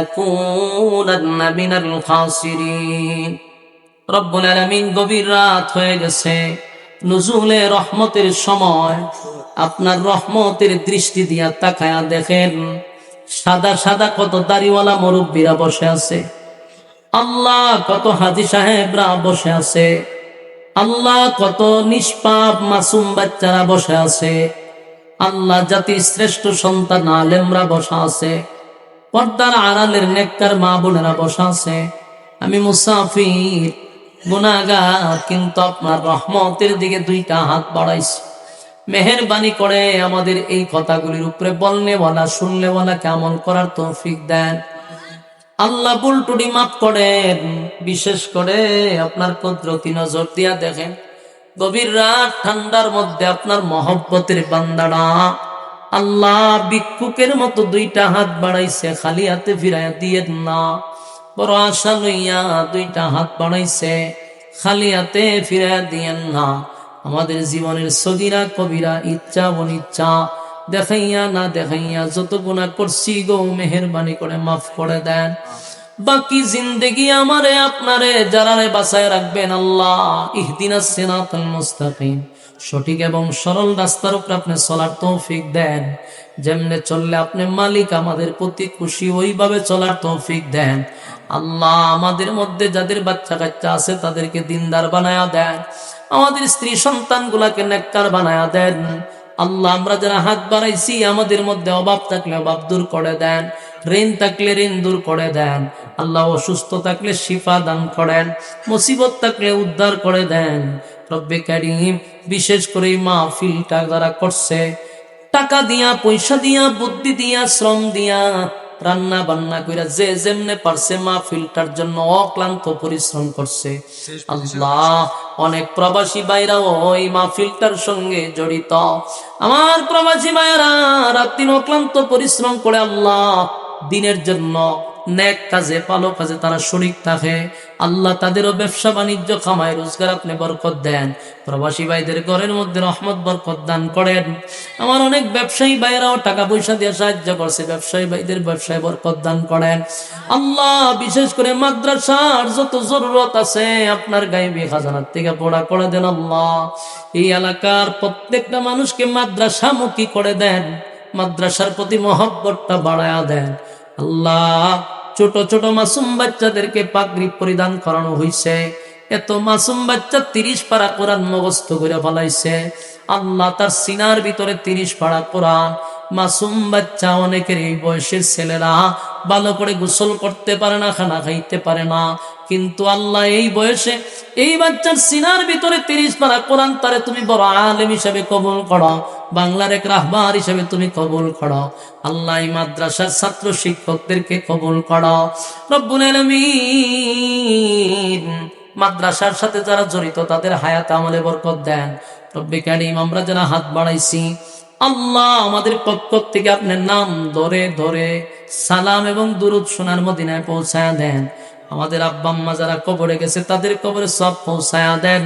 লাতাকুনান্না মিনাল খাসিরিন রব্বুল আলামিন গভীর রাত হয়ে গেছে। নজুলে রহমতের সময় আপনার রহমতের দৃষ্টি দিয়া তাকায়া দেখেন, সাদা সাদা কত দাড়িওয়ালা মুরব্বীরা বসে আছে। আল্লাহ কত হাজি সাহেবরা বসে আছে। আল্লাহ কত নিষ্পাপ মাসুম বাচ্চারা বসে আছে। আল্লাহ জাতির শ্রেষ্ঠ সন্তান আলেমরা বসা আছে। পর্দার আড়ালের নেককার মা বোনেরা বসা আছে। আমি মুসাফির গুনাগার কিন্তু আপনার রহমতের দিকে দুইটা হাত বাড়াইছি। মেহরবানি করে আমাদের এই কথাগুলির উপরে বলনেওয়ালা শুনলেওয়ালা কেমন করার তৌফিক দেন। আল্লাহ বুলটুডি মাফ করেন, বিশেষ করে আপনার কুদরতি নজর দিয়া দেখেন। গভীর রাত, ঠান্ডার মধ্যে আপনার মহব্বতের বান্দাড়া আল্লাহ ভিক্ষুকের মতো দুইটা হাত বাড়াইছে, খালি হাতে ফিরাইয়া দিয়ে না। বড় আশা লইয়া দুইটা হাত বাড়াইছে, খালি হাতে ফিরাইয়া দিয়েন না। আমাদের জীবনের সগিরা, কবিরা, ইচ্ছা, অনিচ্ছা, দেখাইয়া না দেখাইয়া যত গুণা করছি গো, মেহরবানি করে মাফ করে দেন। বাকি জিন্দগি আমারে, আপনারে, যারারে বাঁচায় রাখবেন আল্লাহ। ইহদিনা সিরাতাল মুস্তাকিম। সঠিক এবং সরল রাস্তার উপর আপনি চলার তৌফিক দেন। যেমনে চললে আপনি মালিক, আমাদের প্রতি খুশি ওইভাবে চলার তৌফিক দেন। আল্লাহ আমাদের মধ্যে যাদের বাচ্চা কাচ্চা আছে, তাদেরকে দিনদার বানায়া দেন। আমাদের স্ত্রী সন্তান গুলাকে নেককার বানায়া দেন। আল্লাহ, আমরা যারা হাত বাড়াইছি, আমাদের মধ্যে অভাব থাকলে অভাব দূর করে দেন। ঋণ থাকলে ঋণ দূর করে দেন। আল্লাহ অসুস্থ থাকলে শিফা দান করেন। মুসিবত থাকলে উদ্ধার করে দেন। রব্বে কারিম বিশেষ করে মাহফিলটা যারা করছে টাকা দিয়া পয়সা দিয়া বুদ্ধি দিয়া শ্রম দিয়া রান্না বান্না কইরা যে যেমনে পারছে মা ফিল্টার জন্য অক্লান্ত পরিশ্রম করছে। আল্লাহ অনেক প্রবাসী বাইরা ওই মা ফিল্টার সঙ্গে জড়িত। আমার প্রবাসী ভাইরা রাত্রিন অক্লান্ত পরিশ্রম করে আল্লাহ দিনের জন্য নেক কাজে পালো কাজে তারা শরিক থাকে। আল্লাহ তাদেরও ব্যবসা বাণিজ্য খামায় রোজগার আপনি বরকত দেন। প্রবাসী ভাইদের ঘরের মধ্যে রহমত, বরকত দান করেন। আমার অনেক ব্যবসায়ী ভাইরাও টাকা পয়সা দিয়ে সাহায্য করছে। ব্যবসায়ী ভাইদের ব্যবসায় বরকত দান করেন। আল্লাহ, বিশেষ করে মাদ্রাসার যত জরুরত আছে, আপনার গাইবি খাজানার থেকে পড়া করে দেন আল্লাহ। এই এলাকার প্রত্যেকটা মানুষকে মাদ্রাসামুখী করে দেন। মাদ্রাসার প্রতি মহব্বতটা বাড়ায়া দেন। আল্লাহ ছোট ছোট মাসুম বাচ্চাদেরকে পাগড়ি পরিধান করানো হয়েছে এত মাসুম বাচ্চা তিরিশ পারা কোরআন মুখস্থ করে ফলাইছে। আল্লাহ তার সিনার ভিতরে তিরিশ পাড়া কোরআন। মাসুম বাচ্চা অনেকের এই বয়সের ছেলেরা ভালো করে গোসল করতে পারে না, খানা খাইতে পারে না। কিন্তু আল্লাহ এই বয়সে এই বাচ্চার সিনার ভিতরে তিরিশ পারা কোরআন তারে তুমি বড় আলেম হিসাবে কবুল করো। বাংলার এক রাহবার হিসাবে তুমি কবুল করো। আল্লাহ মাদ্রাসার ছাত্র শিক্ষকদেরকে কবুল করো। রব্বুল আলামিন মাদ্রাসার সাথে যারা জড়িত, তাদের হায়াত আমলে বরকত দেন। রব্বে কারিম, আমরা যারা হাত বাড়াইছি, আল্লাহ আমাদের পক্ষ থেকে আপনার নাম ধরে ধরে সালাম এবং দুরুদ সোনার মদিনায় পৌঁছায়া দেন। আমাদের আব্বা আম্মা যারা কবরে গেছে, তাদের কবরে সব পৌঁছায়া দেন।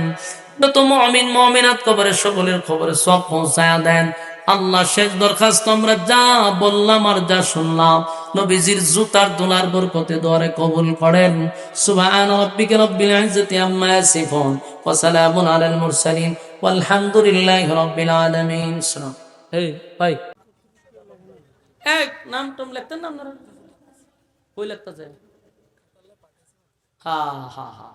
যত মমিন, মমিনাত কবরে, সকলের খবরে সব পৌঁছায়া দেন। আল্লাহ শেষ দরখাস্ত, আমরা যা বললাম আর যা শুনলাম, নবীজির জুতার দোলার বরকতে দোয়ারে কবুল করেন। সুবহান রাব্বিকা রব্বিল ইজ্জাতি আম্মা ইয়াসিফুন, ওয়া সালামুন আলাল মুরসালিন, ওয়ালহামদুলিল্লাহি রাব্বিল আলামিন। এই, ভাই। এক, নাম টম লিখতেন না আপনারা? কই লিখতে যায় হা হা হা।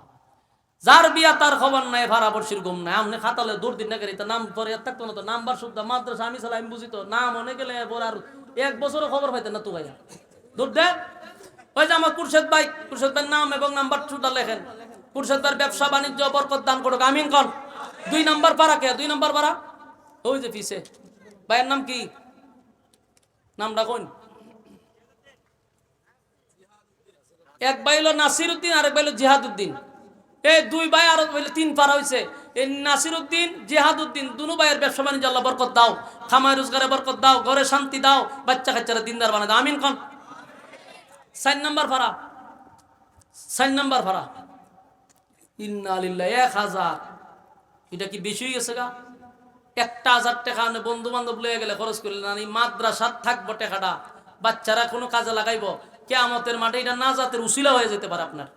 যার বিয়া তার খবর নাই, ভাড়া বর্ষির গুম নাই। আমনে খাতালে দূর দিন না তো নাম পরে থাকতো না তো। নাম্বার শুদ্ধ মাদ্রাসা, আমি সালা আমি বুঝি তো। নাম অনেক গেলে পর আর এক বছরও খবর পাইতেন না তো ভাইয়া। দূর দে। ওই যে আমার কুরশেদ ভাই, কুরশেদ ভাইয়ের নাম এবং নাম্বার শুদ্ধ লেখেন। কুরশেদ ভাইয়ের ব্যবসা, বাণিজ্য, বরকত দান করুক, আমিন কন। দুই নাম্বার পাড়া কে? দুই নাম্বার পাড়া? ওই যে পিছে। ভাইয়ের নাম কি? নামটা কোন এক ভাই হলো নাসির উদ্দিন আর এক ভাই হলো জিহাদ উদ্দিন এই দুই ভাই আর তিন পারা হয়েছে এই নাসির উদ্দিন জেহাদ উদ্দিন দুনু ভাইয়ের ব্যবসা বাণিজ্য আল্লাহ বরকত দাও, খামায় রোজগারে বরকত দাও, ঘরে শান্তি দাও, বাচ্চা কাচ্চারা দিনদার বানা দাও। আমিন কন। সাইন নাম্বার ভাড়া সাইন নাম্বার ভাড়া ইন্না আলিল্লাহ এক হাজার। এটা কি বেশি হয়ে গেছে গা? একটা হাজার টাকা আনে বন্ধু বান্ধব লয়ে গেলে খরচ করলে না, এই মাদ্রাসাত থাকব টাকাটা। বাচ্চারা কোনো কাজে লাগাইবো। কেয়ামতের মাঠে এটা না যাতে উসিলা হয়ে যেতে পারে আপনার।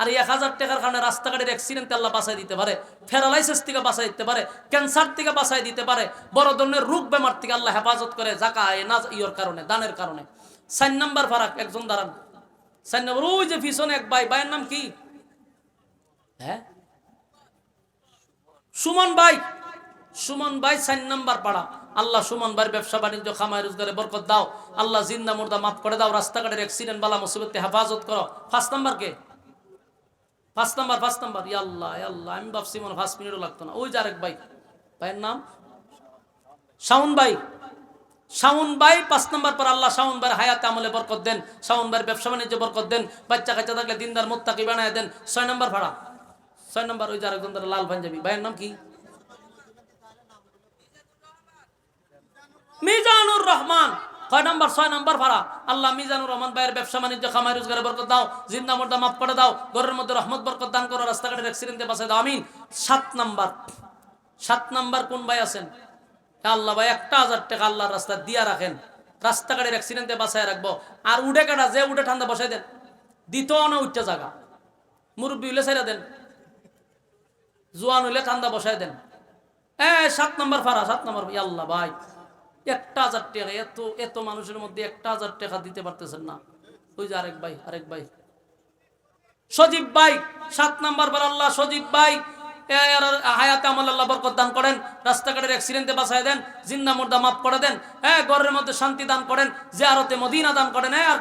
আর এক হাজার টাকার কারণে রাস্তাঘাটের অ্যাক্সিডেন্টে আল্লাহ বাঁচাই দিতে পারে ফেরালাইসিস থেকে বাঁচাই দিতে পারে ক্যান্সার থেকে বাঁচাই দিতে পারে, বড় ধরনের রোগ বেমার থেকে আল্লাহ হেফাজত করে জাকা না ইয়র কারণে, দানের কারণে। সাইন নাম্বার ফারাক, একজন দাঁড়ান। সাইন নাম্বার, ওই যে পিছনে এক ভাই, ভাইয়ের নাম কি? হ্যাঁ? সুমন ভাই। সুমন ভাই সাইন নাম্বার পাড়া। আল্লাহ সুমন ভাইয়ের ব্যবসা বাণিজ্য খামায় রোজগারে বরকত দাও। আল্লাহ জিন্দা মুর্দা মাফ করে দাও, রাস্তাঘাটের অ্যাক্সিডেন্ট বালা মুসিবতকে হেফাজত করো। ফার্স্ট নাম্বার কে? পাঁচ নাম্বার পাঁচ নাম্বার ইয়াল্লাহ আল্লাহ আমি ভাবছি মনে পাঁচ মিনিটও লাগতো না। ওই যে আরেক ভাই। ভাইয়ের নাম? শাওন ভাই। শাওন ভাই, পাঁচ নাম্বার পর আল্লাহ শাওন ভাইয়ের হায়াতে আমলে বরকত দেন। শাওন ভাইয়ের ব্যবসা বাণিজ্য বরকত দেন। বাচ্চা কাচ্চা থাকলে দিনদার মোত্তাকি বানায় দেন। ছয় নাম্বার ভাড়া। ছয় নাম্বার ওই যে আরেকজন তারা লাল পাঞ্জাবি। ভাইয়ের নাম কি? মিজানুর রহমান। কয় নাম্বার, ছয় নাম্বার ভাড়া? আল্লাহ মিজানুর রহমান ভাইয়ের ব্যবসা বাণিজ্য, খামাই রোজগারে বরকত দাও, জিন্দা মোর্দা মাফ করে দাও ঘরের মধ্যে রহমত, বরকত দান করো রাস্তাঘাটের অ্যাক্সিডেন্টে বাঁচাই দাও, আমিন। সাত নাম্বার। সাত নাম্বার কোন ভাই আছেন? আল্লাহ ভাই, একটা হাজার টাকা আল্লাহর রাস্তা দিয়া রাখেন। রাস্তাঘাটের অ্যাক্সিডেন্টে বাঁচায় রাখব। আর উঠে কাটা, যে উঠে ঠান্ডা বসাই দেন। দিত না উঠতে জায়গা মুরব্বী হইলে ছেড়ে দেন। জোয়ান হইলে ঠান্ডা বসাই দেন। এ, সাত নম্বর ফারা সাত নম্বর আল্লাহ ভাই। একটা হাজার টাকা, এত এত মানুষের মধ্যে একটা হাজার টাকা দিতে পারতেছেন না। ওই যে আরেক ভাই আরেক ভাই। সজীব ভাই, সাত নাম্বার বার আল্লাহ, সজীব ভাই। আল্লাহ বরকত করেন, রাস্তাঘাটের অ্যাক্সিডেন্টে দেন করে দেন হ্যাঁ মধ্যে শান্তি দান করেন যে দান করেন হ্যাঁ আর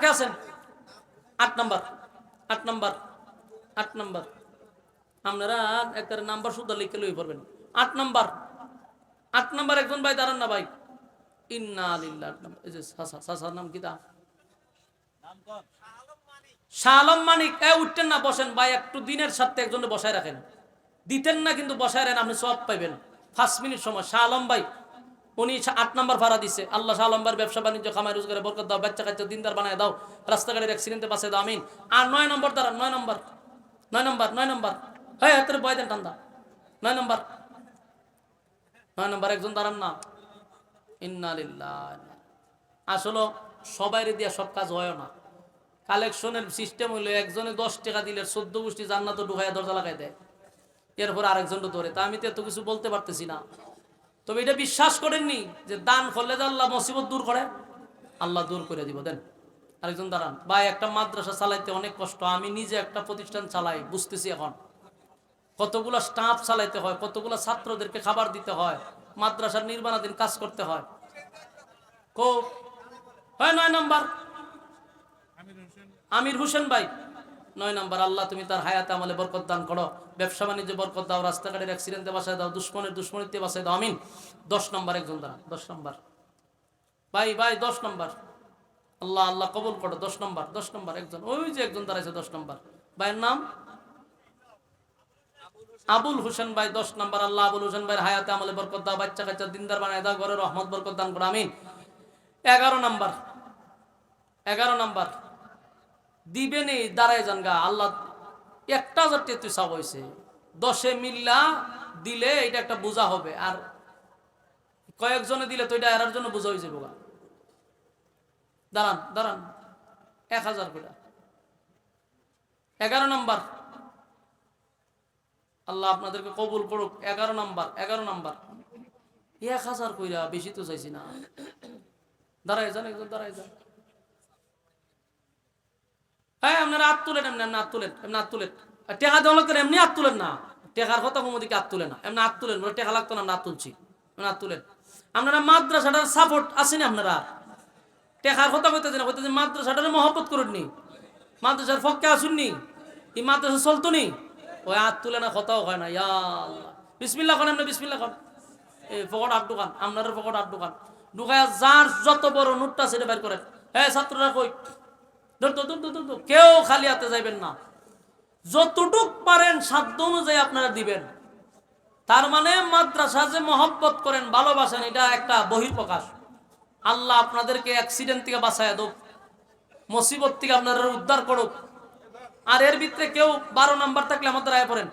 আট নাম্বার আট নাম্বার আট নাম্বার। আপনারা একটা নাম্বার শুদ্ধ লিখে লই পড়বেন। আট নাম্বার আট নাম্বার একজন ভাই, দাঁড়ান না ভাই। ইন্না আলিল্লাহ আট এই যে সাসার নাম কি তা? শাহ আলম মানিক। এ উঠতেন না বসেন। ভাই একটু দিনের সাথে একজনে বসায় রাখেন। দিতেন না কিন্তু বসায় রাখেন আপনি সব পাইবেন। পাঁচ মিনিট সময়। শাহ আলম ভাই উনি আট নম্বর ভাড়া দিছে। আল্লাহ শাহ ব্যবসা বাণিজ্য খামাই রোজগারে বরকত দাও বাচ্চা কাচ্চা দিনদার বানায় দাও রাস্তাঘাটের অ্যাক্সিডেন্টে বাঁচে দাও আমিন। আর নয় নম্বর দ্বারা নয় নম্বর। নয় নম্বর নয় নম্বর। হ্যাঁ হাতের বয় দেন ঠান্ডা নয় নম্বর। নয় নম্বর একজন দাঁড়ান না। ইন্নালিল্লাহ আসলে সবাই দিয়া সব কাজ হয় না। কালেকশনের সিস্টেম হইল একজনে দশ টাকা দিলে চোদ্দ গোষ্ঠী জান্নাত ঢুকাইয়া দরজা লাগাই দেয়। এরপর আরেকজন তো ধরে। তা আমি তো এত কিছু বলতে পারতেছি না। তবে এটা বিশ্বাস করেননি যে দান করলে যে আল্লাহ মুসিবত দূর করে। আল্লাহ দূর করে দিব, দেন। আরেকজন দাঁড়ান। ভাই, একটা মাদ্রাসা চালাইতে অনেক কষ্ট। আমি নিজে একটা প্রতিষ্ঠান চালাই, বুঝতেছি এখন। কতগুলো স্টাফ চালাইতে হয়, কতগুলো ছাত্রদেরকে খাবার দিতে হয়। মাদ্রাসার নির্মাণাধীন কাজ করতে হয়। কো হয়, নয় নাম্বার। আমির হোসেন ভাই। নয় নাম্বার, আল্লাহ তুমি তার হায়াতে আমলে বরকত দান করো। ব্যবসা বাণিজ্যে বরকত দাও, রাস্তাঘাটের অ্যাক্সিডেন্টে বাসায় দাও, দুশ্মনের দুশ্মনীতে বাসায় দাও, আমিন। দশ নম্বর একজন দাঁড়া, দশ নম্বর। ভাই ভাই, দশ নম্বর। আল্লাহ আল্লাহ কবুল করো, দশ নম্বর দশ নম্বর একজন। ওই যে একজন দাঁড়াইছে দশ নম্বর। ভাইয়ের নাম? আবুল হোসেন ভাই, দশ নম্বর আল্লাহ আবুল হোসেন ভাইয়ের হায়াতে আমলে বরকত বাচ্চা কাচ্চা, দিনদার বানায় দাও, ঘরে রহমত, বরকত দান আমিন। এগারো নাম্বার এগারো নাম্বার দিবেন এই দাঁড়ায় যান গা, আল্লাহ একটা হাজার তেত্রিশ সাব হয়েছে দশে মিল্লা দিলে এটা একটা বোঝা হবে, আর কয়েকজনে দিলে তো এটা এরার জন্য বোঝা হয়ে যাবে দাঁড়ান দাঁড়ান, এক হাজার করে। এগারো নাম্বার আল্লাহ আপনাদেরকে কবুল করুক। এগারো নাম্বার এগারো নাম্বার। এক হাজার কইরা বেশি তো চাইছি না। দাঁড়ায় যান, একজন দাঁড়ায় যান। হ্যাঁ আপনারা হাত তুলেন, এমনি এমনি তুলেন, এমনি হাত তুলেন। টেকা দেওয়া এমনি তুলেন না। টেকার কথা মোমদিকে হাত তুলে না। এমনি তুলেন, বলে টেকা লাগতো না হাত তুলছি। এমনি হাত তুলেন। আপনারা মাদ্রাসাটার সাপোর্ট আসেনি আপনারা? টেকার কথা কইতে না কইতে মাদ্রাসাটার মহব্বত করুননি মাদ্রাসার ফককে আসুননি এই মাদ্রাসা চলতো নি। ওই হাত তুলে না কথাও হয় না ইয়া আল্লাহ। বিসমিল্লা খান এমনি বিসমিল্লা খান এই ফকট আট দোকান আপনার ফকট আট দোকান ঢুকায় যার যত বড় নোটটা সেটা বের করেন। হ্যাঁ ছাত্ররা কই? ধর ধর, ধর। কেউ খালি হাতে যাইবেন না। যতটুক পারেন সাধ্য অনুযায়ী আপনারা দিবেন। তার মানে মাদ্রাসা যে মহব্বত করেন ভালোবাসেন এটা একটা বহির্প্রকাশ আল্লাহ আপনাদেরকে অ্যাক্সিডেন্ট থেকে বাঁচায় দোক। মুসিবত থেকে আপনারা উদ্ধার করুক। আর এর ভিতরে কেউ বারো নাম্বার থাকলে আমাদের আয় পড়েন।